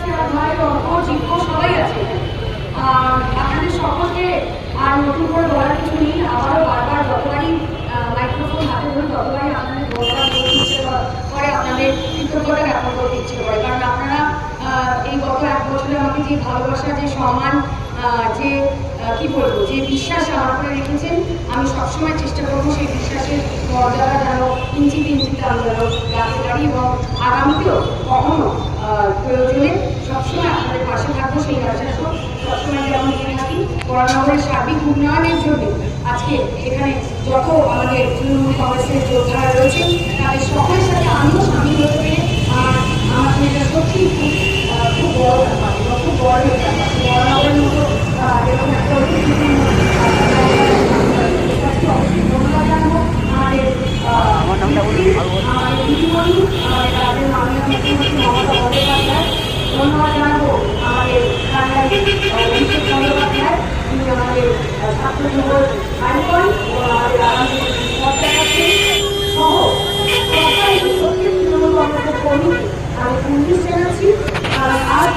আছে আর ভাই অর্ক জিজ্ঞ সবাই আছে। আর আপনাদের সকলকে আর নতুন করে বলার কিছু নেই, আবারও বারবার যতবারই মাইক্রোফোন হাতে ধরে ততবারই আপনাদের বলতে ইচ্ছে করে আপনাদের কৃতজ্ঞতা জ্ঞাপন করতে ইচ্ছে করে। কারণ আপনারা এই গত এক বছরে আমাকে যে ভালোবাসা, যে সম্মান যে কি বলব, যে বিশ্বাস আমার উপরে রেখেছেন, আমি সবসময় চেষ্টা করব সেই বিশ্বাসের মর্যাদা যেন ইঞ্চি ইঞ্চিতে আমি যেন রাখতে পারি এবং আগামীতেও কখনো প্রয়োজনে যথেষ্ট সবসময় যেমন জেনে সার্বিক উন্নয়নের জন্য আজকে এখানে যত আমাদের তৃণমূল কংগ্রেসের যোদ্ধারা রয়েছে তাদের সকলের সাথে আমিও সামিল হতে পেরে আমার আমার এটা সত্যি খুব খুব বড় খুব বড় মতো একটা আমাদের আমাদের ইতিমধ্যেই আমাদের মুখ্যমন্ত্রী মমতা বন্দ্যোপাধ্যায় সহ আমি উনিশ জানাচ্ছি আর আজ